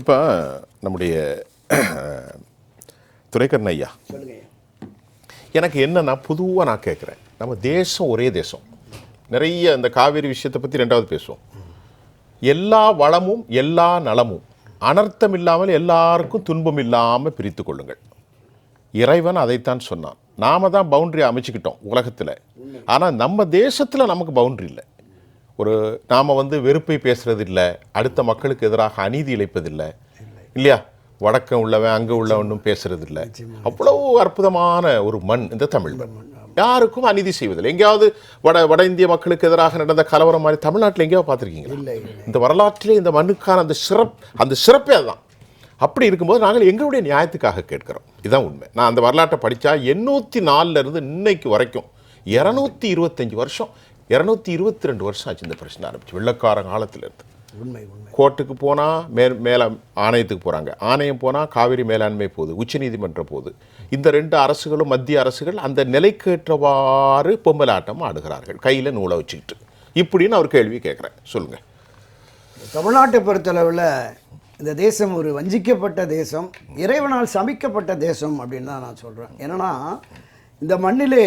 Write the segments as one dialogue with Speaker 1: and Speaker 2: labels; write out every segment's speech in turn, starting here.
Speaker 1: இப்போ நம்முடைய துரைக்கண்ண ஐயா. எனக்கு என்னன்னா பொதுவாக நான் கேட்குறேன் நம்ம தேசம் ஒரே தேசம். நிறைய இந்த காவேரி விஷயத்தை பற்றி ரெண்டாவது பேசுவோம். எல்லா வளமும் எல்லா நலமும் அனர்த்தம் இல்லாமல் எல்லாருக்கும் துன்பம் இல்லாமல் பிரித்து கொள்ளுங்கள். இறைவன் அதைத்தான் சொன்னான். நாம தான் பவுண்டரி அமைச்சுக்கிட்டோம் உலகத்தில். ஆனால் நம்ம தேசத்தில் நமக்கு பவுண்டரி இல்லை. ஒரு நாம் வந்து வெறுப்பை பேசுறது இல்லை அடுத்த மக்களுக்கு எதிராக அநீதி இழைப்பதில்லை. இல்லையா? வடக்கம் உள்ளவன் அங்கே உள்ளவனும் பேசுறது இல்லை அவ்வளவு அற்புதமான ஒரு மண் இந்த தமிழ் மண். யாருக்கும் அநீதி செய்வதில்லை. எங்கேயாவது வட வட இந்திய மக்களுக்கு எதிராக நடந்த கலவரம் மாதிரி தமிழ்நாட்டில் எங்கேயாவது பார்த்துருக்கீங்களா? இந்த வரலாற்றிலே இந்த மண்ணுக்கான அந்த சிறப் அந்த சிறப்பே அதுதான். அப்படி இருக்கும்போது நாங்கள் எங்களுடைய நியாயத்துக்காக கேட்கிறோம். இதுதான் உண்மை. நான் அந்த வரலாற்றை படித்தா எண்ணூற்றி நாலுல இருந்து இன்னைக்கு வரைக்கும் இரநூத்தி இருபத்தஞ்சி வருஷம் இரநூத்தி இருபத்தி ரெண்டு வருஷம் ஆச்சு இந்த பிரச்சனை ஆரம்பிச்சு. வெள்ளக்கார காலத்துல இருந்து
Speaker 2: உண்மை உண்மை.
Speaker 1: கோர்ட்டுக்கு போனால் மே மேல ஆணையத்துக்கு போகிறாங்க ஆணையம் போனால் காவிரி மேலாண்மை போகுது உச்சநீதிமன்றம் போகுது. இந்த ரெண்டு அரசுகளும் மத்திய அரசுகள் அந்த நிலைக்கேற்றவாறு பொம்மலாட்டம் ஆடுகிறார்கள். கையில் நூலை வச்சுக்கிட்டு. இப்படின்னு அவர் கேள்வி கேட்குறேன் சொல்லுங்கள்
Speaker 2: தமிழ்நாட்டை பொறுத்தளவில் இந்த தேசம் ஒரு வஞ்சிக்கப்பட்ட தேசம் இறைவனால் சபிக்கப்பட்ட தேசம் அப்படின்னு தான் நான் சொல்கிறேன் என்னன்னா இந்த மண்ணிலே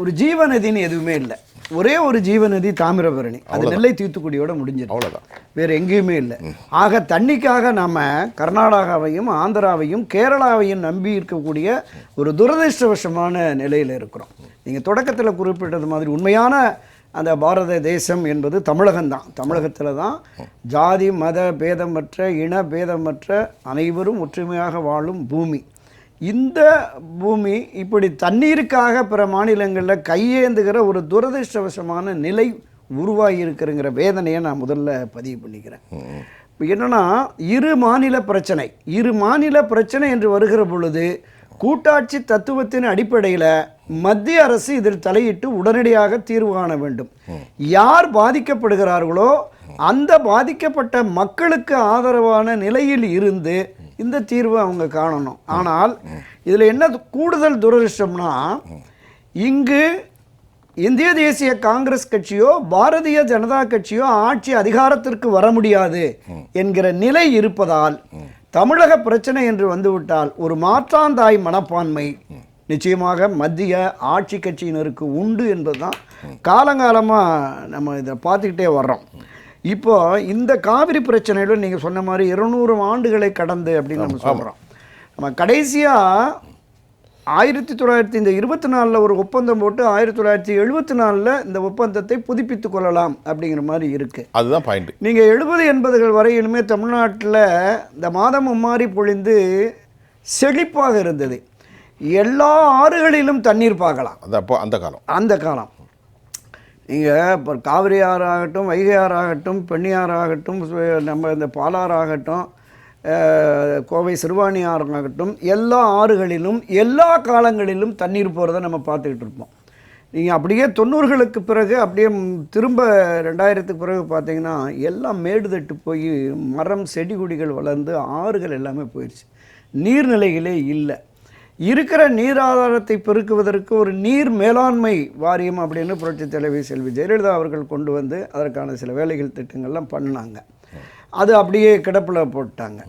Speaker 2: ஒரு ஜீவநதின்னு எதுவுமே இல்லை. ஒரே ஒரு ஜீவநதி தாமிரபரணி. அது நெல்லை தூத்துக்குடியோட முடிஞ்சிடும்
Speaker 1: அவ்வளோதான்
Speaker 2: வேற எங்கேயுமே இல்லை. ஆக தண்ணிக்காக நாம கர்நாடகாவையும் ஆந்திராவையும் கேரளாவையும் நம்பி இருக்கக்கூடிய ஒரு துரதிருஷ்டவசமான நிலையில் இருக்கிறோம். நீங்கள் தொடக்கத்தில் குறிப்பிட்டது மாதிரி உண்மையான அந்த பாரத தேசம் என்பது தமிழகம்தான். தமிழகத்தில் தான் ஜாதி மத பேதமற்ற இன பேதமற்ற அனைவரும் ஒற்றுமையாக வாழும் பூமி. இந்த பூமி இப்படி தண்ணீருக்காக பிற மாநிலங்களில் கையேந்துகிற ஒரு துரதிருஷ்டவசமான நிலை உருவாகி இருக்கிறங்கிற வேதனையை நான் முதல்ல பதிவு பண்ணிக்கிறேன். இப்போ இரு மாநில பிரச்சனை. இரு மாநில பிரச்சனை என்று வருகிற பொழுது கூட்டாட்சி தத்துவத்தின் அடிப்படையில் மத்திய அரசு இதில் தலையிட்டு உடனடியாக தீர்வு காண வேண்டும். யார் பாதிக்கப்படுகிறார்களோ அந்த பாதிக்கப்பட்ட மக்களுக்கு ஆதரவான நிலையில் இருந்து இந்த தீர்வை அவங்க காணணும். ஆனால் இதில் என்ன கூடுதல் துரதிருஷ்டம்னா இங்கு இந்திய தேசிய காங்கிரஸ் கட்சியோ பாரதிய ஜனதா கட்சியோ ஆட்சி அதிகாரத்திற்கு வர முடியாது என்கிற நிலை இருப்பதால் தமிழக பிரச்சனை என்று வந்துவிட்டால் ஒரு மாற்றாந்தாய் மனப்பான்மை நிச்சயமாக மத்திய ஆட்சி கட்சியினருக்கு உண்டு என்பதுதான் காலங்காலமாக நம்ம இதை பார்த்துக்கிட்டே வர்றோம். இப்போ இந்த காவிரி பிரச்சனையில நீங்கள் சொன்ன மாதிரி இருநூறு ஆண்டுகளை கடந்து அப்படின்னு நம்ம சொல்கிறோம் நம்ம கடைசியாக ஆயிரத்தி தொள்ளாயிரத்தி இந்த இருபத்தி நாலில் ஒரு ஒப்பந்தம் போட்டு ஆயிரத்தி தொள்ளாயிரத்தி எழுபத்தி நாலில் இந்த ஒப்பந்தத்தை புதுப்பித்துக் கொள்ளலாம் அப்படிங்கிற மாதிரி இருக்குது
Speaker 1: அதுதான் பாயிண்ட்
Speaker 2: நீங்கள் எழுபது எண்பதுகள் வரையிலுமே தமிழ்நாட்டில் இந்த மாதம் மும்மாரி பொழிந்து செழிப்பாக இருந்தது. எல்லா ஆறுகளிலும் தண்ணீர் பார்க்கலாம்
Speaker 1: அப்போ அந்த காலம்.
Speaker 2: அந்த காலம். நீங்கள் இப்போ காவிரி ஆறாகட்டும் வைகை ஆறாகட்டும் பெண்ணியார் ஆகட்டும் நம்ம இந்த பாலாறு ஆகட்டும் கோவை சிறுவாணி ஆறாகட்டும் எல்லா ஆறுகளிலும் எல்லா காலங்களிலும் தண்ணீர் போகிறத நம்ம பார்த்துக்கிட்டு இருப்போம். நீங்கள் அப்படியே தொண்ணூறுகளுக்கு பிறகு அப்படியே திரும்ப ரெண்டாயிரத்துக்கு பிறகு பார்த்தீங்கன்னா எல்லாம் மேடு தட்டு போய் மரம் செடி கொடிகள் வளர்ந்து ஆறுகள் எல்லாமே போயிடுச்சு நீர்நிலைகளே இல்லை. இருக்கிற நீர் ஆதாரத்தை பெருக்குவதற்கு ஒரு நீர் மேலாண்மை வாரியம் அப்படின்னு புரட்சி தலைவி செல்வி ஜெயலலிதா அவர்கள் கொண்டு வந்து அதற்கான சில வேலைகள் திட்டங்கள்லாம் பண்ணாங்க. அது அப்படியே கிடப்பில் போட்டாங்க.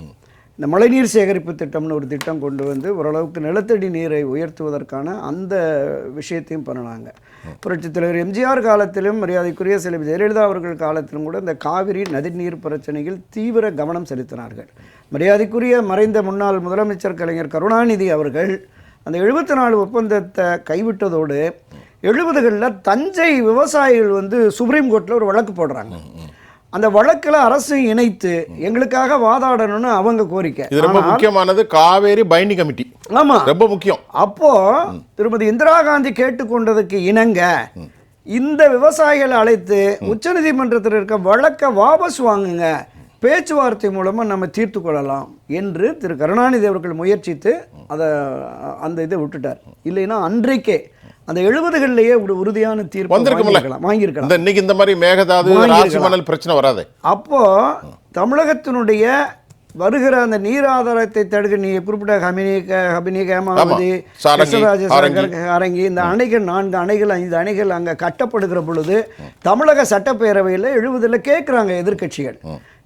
Speaker 2: இந்த மழைநீர் சேகரிப்பு திட்டம்னு ஒரு திட்டம் கொண்டு வந்து ஓரளவுக்கு நிலத்தடி நீரை உயர்த்துவதற்கான அந்த விஷயத்தையும் பண்ணினாங்க. புரட்சித் தலைவர் எம்ஜிஆர் காலத்திலும் மரியாதைக்குரிய செல்வி ஜெயலலிதா அவர்கள் காலத்திலும் கூட இந்த காவிரி நதிநீர் பிரச்சனையில் தீவிர கவனம் செலுத்தினார்கள். மரியாதைக்குரிய மறைந்த முன்னாள் முதலமைச்சர் கலைஞர் கருணாநிதி அவர்கள் அந்த எழுபத்தி நாலு ஒப்பந்தத்தை கைவிட்டதோடு எழுபதுகளில் தஞ்சை விவசாயிகள் வந்து சுப்ரீம் கோர்ட்டில் ஒரு வழக்கு போடுறாங்க. அந்த வழக்கில் அரசு இணைத்து எங்களுக்காக வாதாடணும்னு அவங்க கோரிக்கை.
Speaker 1: இது ரொம்ப முக்கியமானது காவேரி பைண்டிங் கமிட்டி.
Speaker 2: ஆமா.
Speaker 1: ரொம்ப முக்கியம்.
Speaker 2: அப்போ திருமதி இந்திரா காந்தி கேட்டுக்கொண்டதுக்கு இணங்க இந்த விவசாயிகளை அழைத்து உச்சநீதிமன்றத்தில் இருக்க வழக்கை வாபஸ் வாங்குங்க. பேச்சுவார்த்தை மூலமா நம்ம தீர்த்து கொள்ளலாம் என்று திரு கருணாநிதி அவர்கள் முயற்சித்து அதை அந்த இதை விட்டுட்டார். இல்லைன்னா அன்றைக்கே அந்த எழுபதுகள்லயே ஒரு உறுதியான தீர்ப்பு
Speaker 1: வந்திருக்கும்ல.
Speaker 2: வாங்கியிருக்கலாம்.
Speaker 1: இன்னைக்கு இந்த மாதிரி மேகதாது
Speaker 2: வாங்கியிருக்கலாம்.
Speaker 1: ராசி மணல் பிரச்சனை வராது.
Speaker 2: அப்போ தமிழகத்தினுடைய வருகிற அந்த நீர் ஆதாரத்தை தடுக்க நீ குறிப்பிட்ட ஹமினி ஹபினி கேமாவதி அரங்கி இந்த அணைகள் நான்கு அணைகள் ஐந்து அணைகள் அங்கே கட்டப்படுகிற பொழுது தமிழக சட்டப்பேரவையில் எழுபதில் கேட்குறாங்க எதிர்க்கட்சிகள்.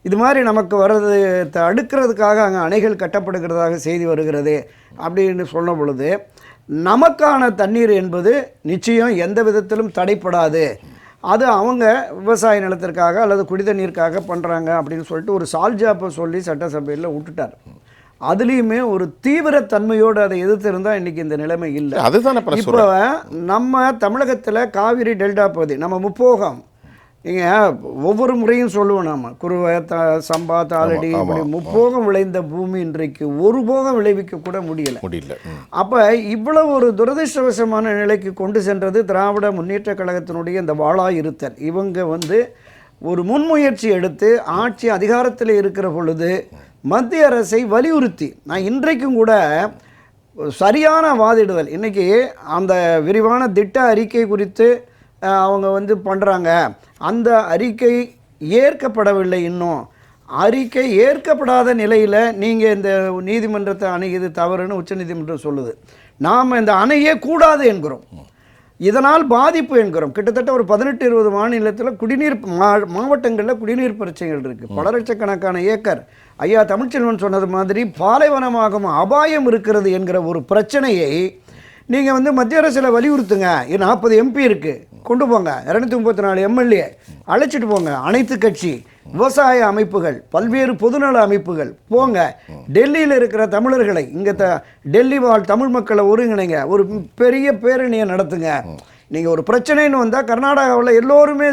Speaker 2: இது மாதிரி நமக்கு வர்றது அடுக்கிறதுக்காக அங்கே அணைகள் கட்டப்படுகிறதாக செய்தி வருகிறது அப்படின்னு சொன்ன பொழுது நமக்கான தண்ணீர் என்பது நிச்சயம் எந்த விதத்திலும் தடைப்படாது. அது அவங்க விவசாய நிலத்திற்காக அல்லது குடிதண்ணீருக்காக பண்ணுறாங்க அப்படின்னு சொல்லிட்டு ஒரு சால்ஜாப்பை சொல்லி சட்டசபையில் விட்டுட்டார். அதுலேயுமே ஒரு தீவிர தன்மையோடு அதை எதிர்த்திருந்தால் இன்னைக்கு இந்த நிலைமை இல்லை.
Speaker 1: அதுதான்
Speaker 2: இப்போ நம்ம தமிழகத்தில் காவிரி டெல்டா பகுதி நம்ம முப்போகம் இங்க ஒவ்வொரு முறையும் சொல்லுவோம் நாம குருவை த சம்பா தாளடி
Speaker 1: ஆமா,
Speaker 2: இப்படி. முப்போகம் விளைந்த பூமி இன்றைக்கு ஒரு போகம் விளைவிக்க கூட முடியல
Speaker 1: முடியல.
Speaker 2: அப்ப இவ்வளவு ஒரு துரதிர்ஷ்டவசமான நிலைக்கு கொண்டு சென்றது திராவிட முன்னேற்ற கழகத்தினுடைய இந்த வாளா இருத்தல் இவங்க வந்து ஒரு முன்முயற்சி எடுத்து ஆட்சி அதிகாரத்தில் இருக்கிற பொழுது மத்திய அரசை வலியுறுத்தி நான் இன்றைக்கும் கூட சரியான வாதிடுதல் இன்னைக்கு அந்த விரிவான திட்ட அறிக்கை குறித்து அவங்க வந்து பண்ணுறாங்க அந்த அறிக்கை ஏற்கப்படவில்லை இன்னும். அறிக்கை ஏற்கப்படாத நிலையில் நீங்கள் இந்த நீதிமன்றத்தை அணுகியது தவறுன்னு உச்சநீதிமன்றம் சொல்லுது. நாம் இந்த அணையே கூடாது என்கிறோம். இதனால் பாதிப்பு என்கிறோம். கிட்டத்தட்ட ஒரு பதினெட்டு இருபது மாநிலத்தில் குடிநீர் மா மாவட்டங்களில் குடிநீர் பிரச்சனைகள் இருக்குது பல லட்சக்கணக்கான ஏக்கர். ஐயா தமிழ்ச்செல்வன் சொன்னது மாதிரி பாலைவனமாகும் அபாயம் இருக்கிறது என்கிற ஒரு பிரச்சனையை நீங்கள் வந்து மத்திய அரசில் வலியுறுத்துங்க. நாற்பது எம்பி இருக்குது கொண்டு போங்க. இரநூத்தி முப்பத்தி நாலு எம்எல்ஏ அழைச்சிட்டு போங்க. அனைத்து கட்சி விவசாய அமைப்புகள் பல்வேறு பொதுநல அமைப்புகள் போங்க. டெல்லியில் இருக்கிற தமிழர்களை இங்கே த டெல்லி வாழ் தமிழ் மக்களை ஒருங்கிணைங்க. ஒரு பெரிய பேரணியை நடத்துங்க. நீங்கள் ஒரு பிரச்சனைன்னு வந்தால் கர்நாடகாவில் எல்லோருமே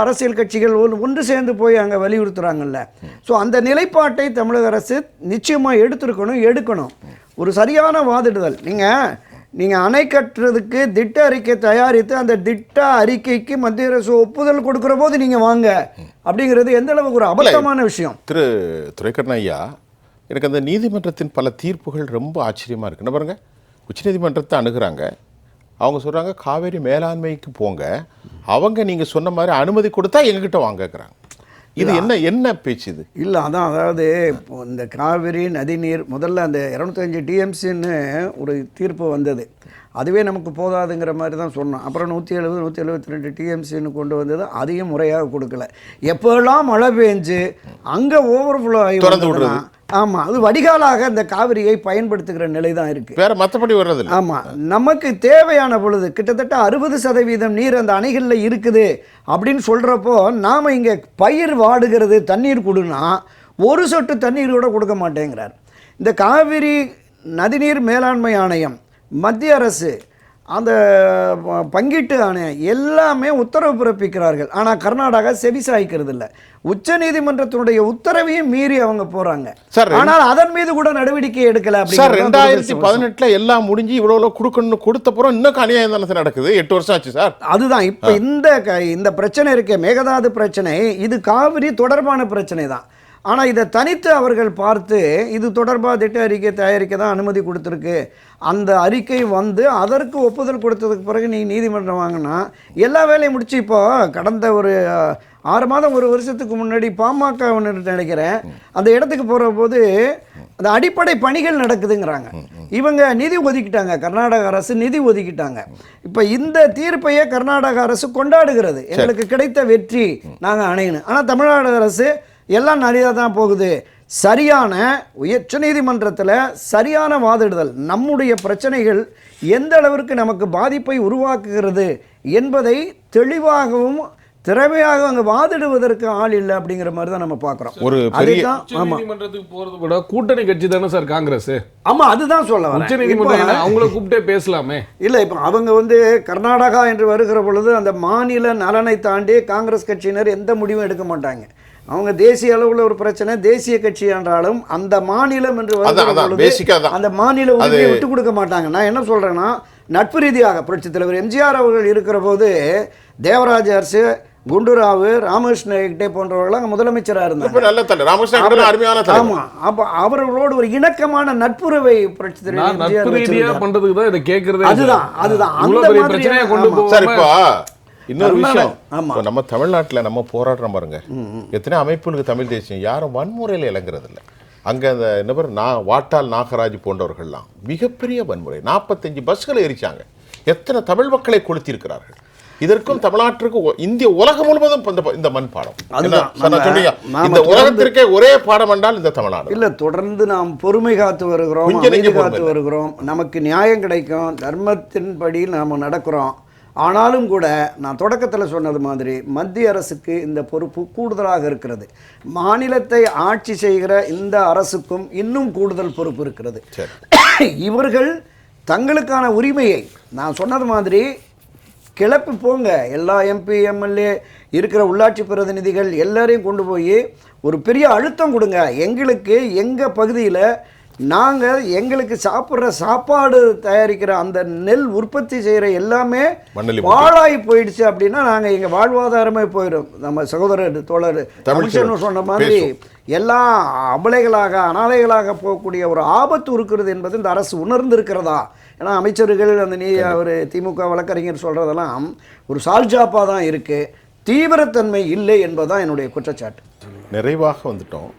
Speaker 2: அரசியல் கட்சிகள் ஒன்று ஒன்று சேர்ந்து போய் அங்கே வலியுறுத்துறாங்கல்ல. ஸோ அந்த நிலைப்பாட்டை தமிழக அரசு நிச்சயமாக எடுத்திருக்கணும் எடுக்கணும். ஒரு சரியான வாதிடுதல். நீங்கள் நீங்கள் அணை கட்டுறதுக்கு திட்ட அறிக்கை தயாரித்து அந்த திட்ட அறிக்கைக்கு மத்திய அரசு ஒப்புதல் கொடுக்குற போது நீங்கள் வாங்க. அப்படிங்கிறது எந்த அளவுக்கு ஒரு அபத்தமான விஷயம்?
Speaker 1: திரு துரைக்கண்ண ஐயா எனக்கு அந்த நீதிமன்றத்தின் பல தீர்ப்புகள் ரொம்ப ஆச்சரியமாக இருக்கு. என்ன பாருங்க உச்சநீதிமன்றத்தை அணுகுறாங்க. அவங்க சொல்கிறாங்க காவேரி மேலாண்மைக்கு போங்க. அவங்க நீங்கள் சொன்ன மாதிரி அனுமதி கொடுத்தா எங்ககிட்ட வாங்கக்கிறாங்க இது என்ன என்ன பேச்சு இது?
Speaker 2: இல்லை அதான் அதாவது இப்போ இந்த காவிரி நதிநீர் முதல்ல அந்த இரநூத்தஞ்சு டிஎம்சின்னு ஒரு தீர்ப்பு வந்தது. அதுவே நமக்கு போதாதுங்கிற மாதிரி தான் சொன்னோம். அப்புறம் நூற்றி எழுபது நூற்றி எழுபத்தி ரெண்டு டிஎம்சின்னு கொண்டு வந்தது அதையும் முறையாக கொடுக்கல. எப்போல்லாம் மழை பெஞ்சு அங்கே ஓவர்ஃப்ளோ ஆகி
Speaker 1: திறந்து
Speaker 2: வந்ததுன்னா, ஆமா அது வடிகாலாக இந்த காவிரியை பயன்படுத்துகிற நிலை தான் இருக்கு.
Speaker 1: வேற மற்றபடி வர்றதில்ல.
Speaker 2: ஆமா நமக்கு தேவையான பொழுது கிட்டத்தட்ட அறுபது சதவீதம் நீர் அந்த அணைகளில் இருக்குது அப்படின்னு சொல்றப்போ நாம இங்க பயிர் வாடுகிறது தண்ணீர் கொடுனா ஒரு சொட்டு தண்ணீர் கூட கொடுக்க மாட்டேங்கிறார். இந்த காவிரி நதிநீர் மேலாண்மை ஆணையம் மத்திய அரசு அந்த பங்கீட்டு ஆணையம் எல்லாமே உத்தரவு பிறப்பிக்கிறார்கள். ஆனால் கர்நாடகா செவிசாய்க்கிறது இல்லை உச்ச நீதிமன்றத்தினுடைய உத்தரவையும் மீறி அவங்க போறாங்க.
Speaker 1: சார்,
Speaker 2: ஆனால் அதன் மீது கூட நடவடிக்கை எடுக்கல
Speaker 1: சார் ரெண்டாயிரத்தி. பதினெட்டுல எல்லாம் முடிஞ்சு இவ்வளோ கொடுக்கணும்னு கொடுத்தப்புறம் இன்னும் அநியாயம் தானே நடக்குது. எட்டு வருஷம் ஆச்சு சார்.
Speaker 2: அதுதான். இப்போ இந்த இந்த பிரச்சனை இருக்கே மேகதாது பிரச்சனை இது காவிரி தொடர்பான பிரச்சனை தான். ஆனால் இதை தனித்து அவர்கள் பார்த்து இது தொடர்பாக திட்ட அறிக்கை தயாரிக்க தான் அனுமதி கொடுத்துருக்கு. அந்த அறிக்கை வந்து அதற்கு ஒப்புதல் கொடுத்ததுக்கு பிறகு நீ நீதிமன்றம் வாங்கினா எல்லா வேலையும் முடிச்சு இப்போ கடந்த ஒரு ஆறு மாதம் ஒரு வருஷத்துக்கு முன்னாடி பாமக நினைக்கிறேன். அந்த இடத்துக்கு போகிற போது அந்த அடிப்படை பணிகள் நடக்குதுங்கிறாங்க. இவங்க நிதி ஒதுக்கிட்டாங்க. கர்நாடக அரசு நிதி ஒதுக்கிட்டாங்க. இப்போ இந்த தீர்ப்பையே கர்நாடக அரசு கொண்டாடுகிறது. எங்களுக்கு கிடைத்த வெற்றி நாங்கள் அணையணும். ஆனால் தமிழ்நாடு அரசு எல்லாம் நிறையா தான் போகுது. சரியான உச்ச நீதிமன்றத்தில் சரியான வாதிடுதல். நம்முடைய பிரச்சனைகள் எந்த அளவிற்கு நமக்கு பாதிப்பை உருவாக்குகிறது என்பதை தெளிவாகவும் திறமையாக அங்கே வாதிடுவதற்கு ஆள் இல்லை அப்படிங்கிற மாதிரி தான் நம்ம பார்க்குறோம்.
Speaker 1: ஒரு பெரிய
Speaker 3: நீதிமன்றத்துக்கு போறது விட கூட்டணி கட்சி தானே சார் காங்கிரஸ்?
Speaker 2: ஆமா அதுதான் சொல்ல வரேன்.
Speaker 3: உச்ச நீதிமன்றம் அவங்கள கூப்பிட்டே பேசலாமே.
Speaker 2: இல்லை இப்போ அவங்க வந்து கர்நாடகா என்று வருகிற பொழுது அந்த மாநில நலனை தாண்டி காங்கிரஸ் கட்சியினர் எந்த முடிவும் எடுக்க மாட்டாங்க. அவங்க தேசிய அளவில் ஒரு பிரச்சனை தேசிய கட்சி என்றாலும் அந்த மாநிலம் என்று. அந்த மாநில உரிமையை விட்டு கொடுக்க மாட்டாங்க. நான் என்ன சொல்றேன்னா நட்பு ரீதியாக புரட்சி தலைவர் எம்ஜிஆர் அவர்கள் இருக்கிற போது தேவராஜ அரசு குண்டுராவு ராமகிருஷ்ண ஹெக்டே போன்றவர்கள் அங்கே முதலமைச்சராக இருந்தாங்க.
Speaker 1: இப்ப நல்ல தலைவர். ராமகிருஷ்ணன் கூட அருமையான தலைவர்.
Speaker 2: ஆமா. அப்ப அவர்களோடு ஒரு இணக்கமான நட்புறவை புரட்சி தலைவர்
Speaker 3: நான்
Speaker 2: எம்ஜிஆர்
Speaker 3: நட்பு ரீதியா
Speaker 2: வச்சிருந்தார்.
Speaker 3: பண்றதுக்கு தான் இதை கேட்கறதே
Speaker 2: அதுதான், அதுதான். அந்த
Speaker 3: இவ்வளவு
Speaker 1: இன்னொரு விஷயம்.
Speaker 2: ஆமா.
Speaker 1: இப்போ நம்ம தமிழ்நாட்டுல நம்ம போராடுறோம் பாருங்க. எத்தனை அமைப்புகளுக்கு தமிழ் தேசியம்? யாரும் வன்முறையில் இறங்குறது இல்ல அங்க அந்த என்ன பேர்? நான் வாட்டால் நாகராஜ் போன்றவர்கள்லாம் மிகப்பெரிய வன்முறை. நாற்பத்தஞ்சு பஸ்களை எரிச்சாங்க எத்தனை தமிழ் மக்களை கொளுத்தியிருக்கிறார்கள்? இதற்கும் தமிழ்நாட்டிற்கு இந்திய உலகம் முழுவதும் இந்த இந்த மண் பாடம் இந்த உலகத்திற்கே ஒரே பாடம் என்றால் இந்த தமிழ்நாடு.
Speaker 2: இல்ல தொடர்ந்து நாம் பொறுமை காத்து வருகிறோம் காத்து. வருகிறோம். நமக்கு நியாயம் கிடைக்கும். தர்மத்தின்படி நாம் நடக்கிறோம். ஆனாலும் கூட நான் தொடக்கத்தில் சொன்னது மாதிரி மத்திய அரசுக்கு இந்த பொறுப்பு கூடுதலாக இருக்கிறது. மாநிலத்தை ஆட்சி செய்கிற இந்த அரசுக்கும் இன்னும் கூடுதல் பொறுப்பு இருக்கிறது. இவர்கள் தங்களுக்கான உரிமையை நான் சொன்னது மாதிரி கிளப்பி போங்க. எல்லா எம்பி எம்எல்ஏ இருக்கிற உள்ளாட்சி பிரதிநிதிகள் எல்லாரையும் கொண்டு போய் ஒரு பெரிய அழுத்தம் கொடுங்க. எங்களுக்கு எங்கள் பகுதியில் நாங்கள் எங்களுக்கு சாப்பிட்ற சாப்பாடு தயாரிக்கிற அந்த நெல் உற்பத்தி செய்கிற எல்லாமே பாழாகி போயிடுச்சு அப்படின்னா நாங்கள் எங்கள் வாழ்வாதாரமே போயிடும் நம்ம சகோதரர் தோழர் தமிழ்ச்செல்வன் சொன்ன மாதிரி எல்லாம் அபலைகளாக அனாதைகளாக போகக்கூடிய ஒரு ஆபத்து இருக்கிறது என்பது இந்த அரசு உணர்ந்திருக்கிறதா? ஏன்னா அமைச்சர்கள் அந்த நீ அவர் திமுக வழக்கறிஞர் சொல்கிறதெல்லாம் ஒரு சால்ஜாப்பாக தான் இருக்குது தீவிரத்தன்மை இல்லை என்பதுதான் என்னுடைய குற்றச்சாட்டு.
Speaker 1: நிறைவாக வந்துட்டோம்.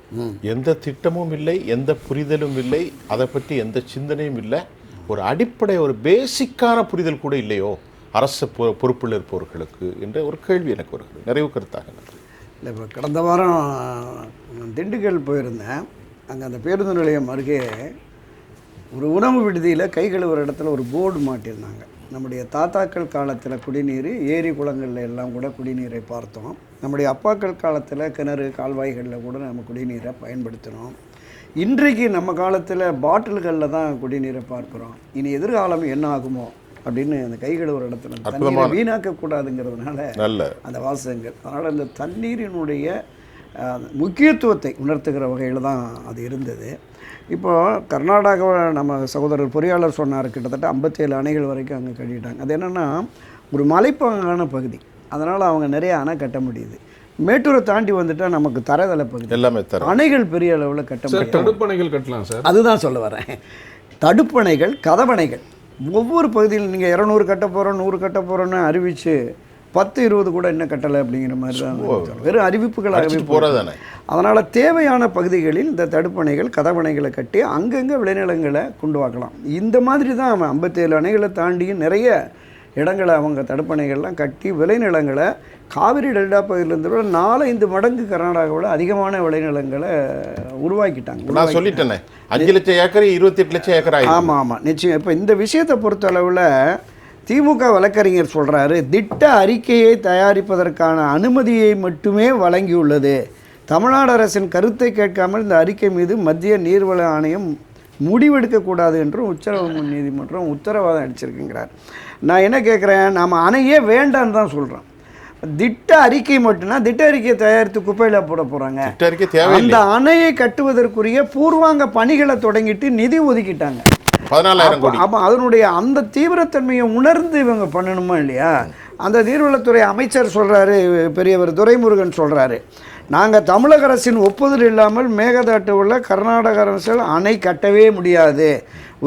Speaker 1: எந்த திட்டமும் இல்லை எந்த புரிதலும் இல்லை அதை பற்றி எந்த சிந்தனையும் இல்லை. ஒரு அடிப்படை ஒரு பேசிக்கான புரிதல் கூட இல்லையோ? அரசு பொ- பொறுப்பில் இருப்பவர்களுக்கு என்ற ஒரு கேள்வி எனக்கு வருகிறது. நிறைவு கருத்தாக நன்றி.
Speaker 2: இல்லை இப்போ கடந்த வாரம் திண்டுக்கல் போயிருந்தேன். அங்கே அந்த பேருந்து நிலையம் அருகே ஒரு உணவு விடுதியில் கை கழுவுற இடத்துல ஒரு போர்டு மாட்டியிருந்தாங்க. நம்முடைய தாத்தாக்கள் காலத்தில் குடிநீர் ஏரி குளங்கள்ல எல்லாம் கூட குடிநீரை பார்த்தோம். நம்முடைய அப்பாக்கள் காலத்தில் கிணறு கால்வாய்களில் கூட நம்ம குடிநீரை பயன்படுத்தினோம். இன்றைக்கு நம்ம காலத்தில் பாட்டில்களில் தான் குடிநீரை பார்க்குறோம். இனி எதிர்காலம் என்ன ஆகுமோ அப்படின்னு அந்த கை கழுவுற இடத்துல தண்ணீரை வீணாக்கக்கூடாதுங்கிறதுனால அந்த வாசகங்கள். அதனால் அந்த தண்ணீரினுடைய முக்கியத்துவத்தை உணர்த்துகிற வகையில் தான் அது இருந்தது. இப்போ கர்நாடகாவில் நம்ம சகோதரர் பொறியாளர் சொன்னார் கிட்டத்தட்ட ஐம்பத்தேழு அணைகள் வரைக்கும் அங்கே கட்டிட்டாங்க. அது என்னென்னா ஒரு மலைப்பாங்கான பகுதி. அதனால் அவங்க நிறைய அணை கட்ட முடியுது. மேட்டூரை தாண்டி வந்துட்டால் நமக்கு தரதள பகுதி.
Speaker 1: எல்லாமே தர
Speaker 2: அணைகள் பெரிய அளவில் கட்ட
Speaker 3: சார்
Speaker 2: முடியாது.
Speaker 3: தடுப்பணைகள் கட்டலாம் சார்.
Speaker 2: அதுதான் சொல்ல வரேன். தடுப்பணைகள் கதவணைகள். ஒவ்வொரு பகுதியில் நீங்கள் இரநூறு கட்ட போகிறோம் நூறு கட்ட போகிறோன்னு அறிவித்து பத்து இருபது கூட இன்னும் கட்டலை அப்படிங்கிற மாதிரி தான். வெறும் அறிவிப்புகளாகவே
Speaker 1: அடிச்சுட்டு போறதுதானே.
Speaker 2: அதனால் தேவையான பகுதிகளில் இந்த தடுப்பணைகள் கதவணைகளை கட்டி அங்கங்கே விளைநிலங்களை கொண்டு வாக்கலாம். இந்த மாதிரி தான் அவன் ஐம்பத்தேழு அணைகளை தாண்டியும் நிறைய இடங்களை அவங்க தடுப்பணைகள்லாம் கட்டி விளைநிலங்களை காவிரி டெல்டா பகுதியிலேருந்து விட நாலஞ்சு மடங்கு கர்நாடகாவில் அதிகமான விளைநிலங்களை உருவாக்கிட்டாங்க.
Speaker 1: நான் சொல்லிட்டேனே. அஞ்சு லட்சம் ஏக்கர் இருபத்தி எட்டு லட்சம் ஏக்கர்
Speaker 2: ஆமாம் ஆமாம் நிச்சயம். இப்போ இந்த விஷயத்தை பொறுத்த அளவில் திமுக வழக்கறிஞர் சொல்கிறாரு திட்ட அறிக்கையை தயாரிப்பதற்கான அனுமதியை மட்டுமே வழங்கியுள்ளது. தமிழ்நாடு அரசின் கருத்தை கேட்காமல் இந்த அறிக்கை மீது மத்திய நீர்வள ஆணையம் முடிவெடுக்கக்கூடாது என்றும் உச்ச நீதிமன்றம் உத்தரவாதம் அளிச்சிருக்குங்கிறார். நான் என்ன கேட்குறேன் நாம் அணையே வேண்டான்னு தான் சொல்கிறோம் திட்ட அறிக்கை மட்டும்னா திட்ட அறிக்கையை தயாரித்து குப்பையில் போட போகிறாங்க அந்த அணையை கட்டுவதற்குரிய பூர்வாங்க பணிகளை தொடங்கிட்டு நிதி ஒதுக்கிட்டாங்க. அப்போ அதனுடைய அந்த தீவிரத்தன்மையை உணர்ந்து இவங்க பண்ணணுமா இல்லையா? அந்த நீர்வளத்துறை அமைச்சர் சொல்கிறாரு பெரியவர் துரைமுருகன் சொல்கிறாரு நாங்கள் தமிழக அரசின் ஒப்புதல் இல்லாமல் மேகதாட்டு உள்ள கர்நாடக அரசால் அணை கட்டவே முடியாது.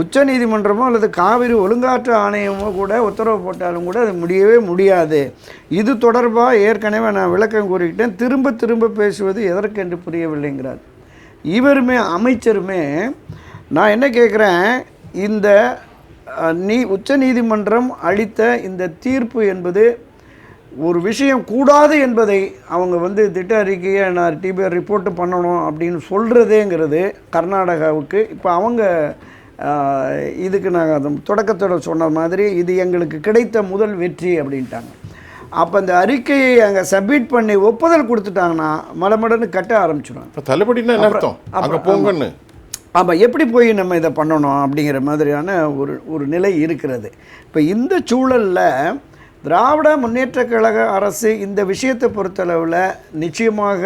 Speaker 2: உச்சநீதிமன்றமோ அல்லது காவிரி ஒழுங்காற்று ஆணையமோ கூட உத்தரவு போட்டாலும் கூட அது முடியவே முடியாது. இது தொடர்பாக ஏற்கனவே நான் விளக்கம் கூறிக்கிட்டேன். திரும்ப திரும்ப பேசுவது எதற்கென்று புரியவில்லைங்கிறார். இவருமே அமைச்சருமே நான் என்ன கேட்குறேன் இந்த நீ உச்சநீதிமன்றம் அளித்த இந்த தீர்ப்பு என்பது ஒரு விஷயம் கூடாது என்பதை அவங்க வந்து திட்ட அறிக்கையை நான் டிபிஆர் ரிப்போர்ட்டு பண்ணணும் அப்படின்னு சொல்கிறதேங்கிறது கர்நாடகாவுக்கு. இப்போ அவங்க இதுக்கு நாங்கள் அது தொடக்கத்தோட சொன்ன மாதிரி இது எங்களுக்கு கிடைத்த முதல் வெற்றி அப்படின்ட்டாங்க. அப்போ இந்த அறிக்கையை அங்கே சப்மிட் பண்ணி ஒப்புதல் கொடுத்துட்டாங்கன்னா மடமடன்னு கட்ட ஆரம்பிச்சிடுவாங்க
Speaker 1: இப்போ தள்ளுபடினா அர்த்தம்? அங்க போங்கன்னு.
Speaker 2: ஆமாம் எப்படி போய் நம்ம இதை பண்ணணும் அப்படிங்கிற மாதிரியான ஒரு ஒரு நிலை இருக்கிறது. இப்போ இந்த சூழலில் திராவிட முன்னேற்ற கழக அரசு இந்த விஷயத்தை பொறுத்தளவில் நிச்சயமாக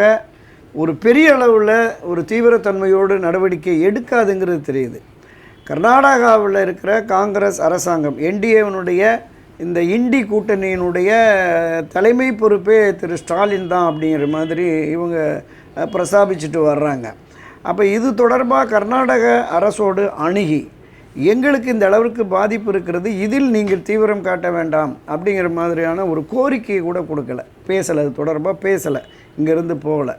Speaker 2: ஒரு பெரிய அளவில் ஒரு தீவிரத்தன்மையோடு நடவடிக்கை எடுக்காதுங்கிறது தெரியுது. கர்நாடகாவில் இருக்கிற காங்கிரஸ் அரசாங்கம் என்டிஏவனுடைய இந்த இண்டி கூட்டணியினுடைய தலைமை பொறுப்பே திரு ஸ்டாலின் தான் அப்படிங்கிற மாதிரி இவங்க அஹ், பிரஸ்தாபிச்சுட்டு வர்றாங்க. அப்போ இது தொடர்பாக கர்நாடக அரசோடு அணுகி எங்களுக்கு இந்த அளவிற்கு பாதிப்பு இருக்கிறது இதில் நீங்கள் தீவிரம் காட்ட வேண்டாம் அப்படிங்கிற மாதிரியான ஒரு கோரிக்கையை கூட கொடுக்கல. பேசலை அது தொடர்பாக பேசலை இங்கேருந்து போகலை.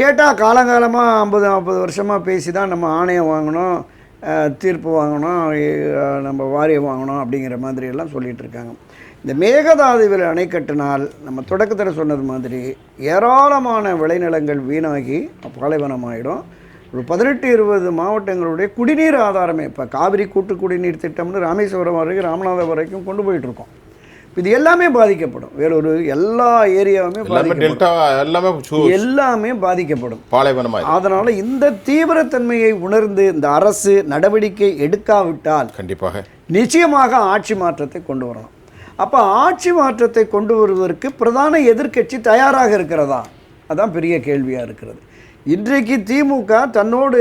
Speaker 2: கேட்டால் காலங்காலமாக ஐம்பது நாற்பது வருஷமாக பேசி தான் நம்ம ஆணையம் வாங்கினோம் தீர்ப்பு வாங்கணும் நம்ம வாரியம் வாங்கணும் அப்படிங்கிற மாதிரியெல்லாம் சொல்லிகிட்டு இருக்காங்க. இந்த மேகதாதுவில் அணை கட்டினால் நம்ம தொடக்கத்தில் சொன்னது மாதிரி ஏராளமான விளைநிலங்கள் வீணாகி பாலைவனமாயிடும். ஒரு பதினெட்டு இருபது மாவட்டங்களுடைய குடிநீர் ஆதாரமே. இப்போ காவிரி கூட்டு குடிநீர் திட்டம்னு ராமேஸ்வரம் வரைக்கும் ராமநாதபுரம் வரைக்கும் கொண்டு போயிட்டு இருக்கோம் இது எல்லாமே பாதிக்கப்படும். வேறொரு எல்லா ஏரியாவுமே
Speaker 1: எல்லாமே
Speaker 2: பாதிக்கப்படும்.
Speaker 1: எல்லாமே
Speaker 2: பாதிக்கப்படும்.
Speaker 1: பாலைவனமா இருக்கு.
Speaker 2: அதனால இந்த தீவிரத்தன்மையை உணர்ந்து இந்த அரசு நடவடிக்கை எடுக்காவிட்டால்
Speaker 1: கண்டிப்பாக.
Speaker 2: நிச்சயமாக ஆட்சி மாற்றத்தை கொண்டு வரணும் அப்போ ஆட்சி மாற்றத்தை கொண்டு வருவதற்கு பிரதான எதிர்க்கட்சி தயாராக இருக்கிறதா? அதான் பெரிய கேள்வியாக இருக்கிறது. இன்றைக்கு திமுக தன்னோடு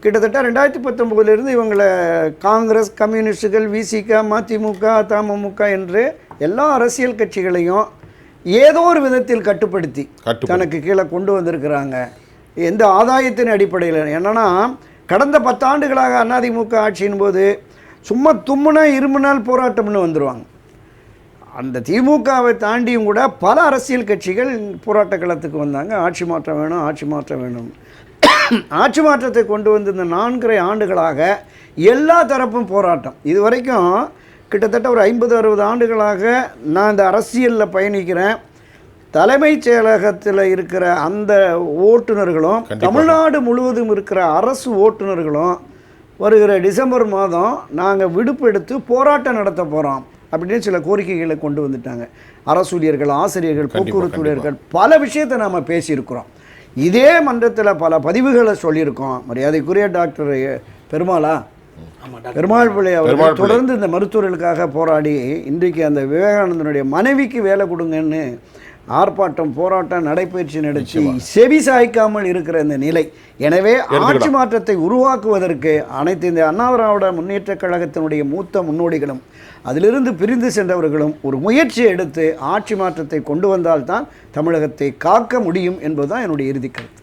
Speaker 2: கிட்டத்தட்ட ரெண்டாயிரத்தி பத்தொம்போதுலேருந்து இவங்களை காங்கிரஸ் கம்யூனிஸ்டுகள் விசிக மதிமுக தமுமுக என்று எல்லா அரசியல் கட்சிகளையும் ஏதோ ஒரு விதத்தில் கட்டுப்படுத்தி. தனக்கு கீழே கொண்டு வந்திருக்கிறாங்க. எந்த ஆதாயத்தின் அடிப்படையில்? என்னன்னா கடந்த பத்தாண்டுகளாக அதிமுக ஆட்சியின் போது சும்மா தும்முனா இருமுனால் போராட்டம்னு வந்துடுவாங்க அந்த திமுகவை தாண்டியும் கூட பல அரசியல் கட்சிகள் போராட்ட களத்துக்கு வந்தாங்க. ஆட்சி மாற்றம் வேணும் ஆட்சி மாற்றம் வேணும். ஆட்சி மாற்றத்தை கொண்டு வந்து இந்த நான்கரை ஆண்டுகளாக எல்லா தரப்பும் போராட்டம். இது வரைக்கும் கிட்டத்தட்ட ஒரு ஐம்பது அறுபது ஆண்டுகளாக நான் இந்த அரசியலில் பயணிக்கிறேன். தலைமைச் செயலகத்தில் இருக்கிற அந்த ஓட்டுநர்களும். தமிழ்நாடு முழுவதும் இருக்கிற அரசு ஓட்டுநர்களும் வருகிற டிசம்பர் மாதம் நாங்கள் விடுப்பு எடுத்து போராட்டம் நடத்த போகிறோம் அப்படின்னு சில கோரிக்கைகளை கொண்டு வந்துட்டாங்க. அரசு ஊழியர்கள் ஆசிரியர்கள்
Speaker 1: கண்டிப்பா,
Speaker 2: போக்குவரத்து ஊழியர்கள் பல விஷயத்தை நாம் பேசியிருக்கிறோம். இதே மன்றத்தில் பல பதிவுகளை சொல்லியிருக்கோம். மரியாதைக்குரிய டாக்டர் பெருமாளா? பெருமாள் பிள்ளை
Speaker 1: பிள்ளை.
Speaker 2: தொடர்ந்து இந்த மருத்துவர்களுக்காக போராடி இன்றைக்கு அந்த விவேகானந்தனுடைய மனைவிக்கு வேலை கொடுங்கன்னு ஆர்ப்பாட்டம் போராட்டம் நடைபயிற்சி நடத்தி செவி சாய்க்காமல் இருக்கிற இந்த நிலை. எனவே ஆட்சி மாற்றத்தை உருவாக்குவதற்கு அனைத்து இந்த அண்ணா திராவிட முன்னேற்றக் கழகத்தினுடைய மூத்த முன்னோடிகளும் அதிலிருந்து பிரிந்து சென்றவர்களும் ஒரு முயற்சியை எடுத்து ஆட்சி மாற்றத்தை கொண்டு வந்தால்தான் தமிழகத்தை காக்க முடியும் என்பதுதான் என்னுடைய இறுதி கருத்து.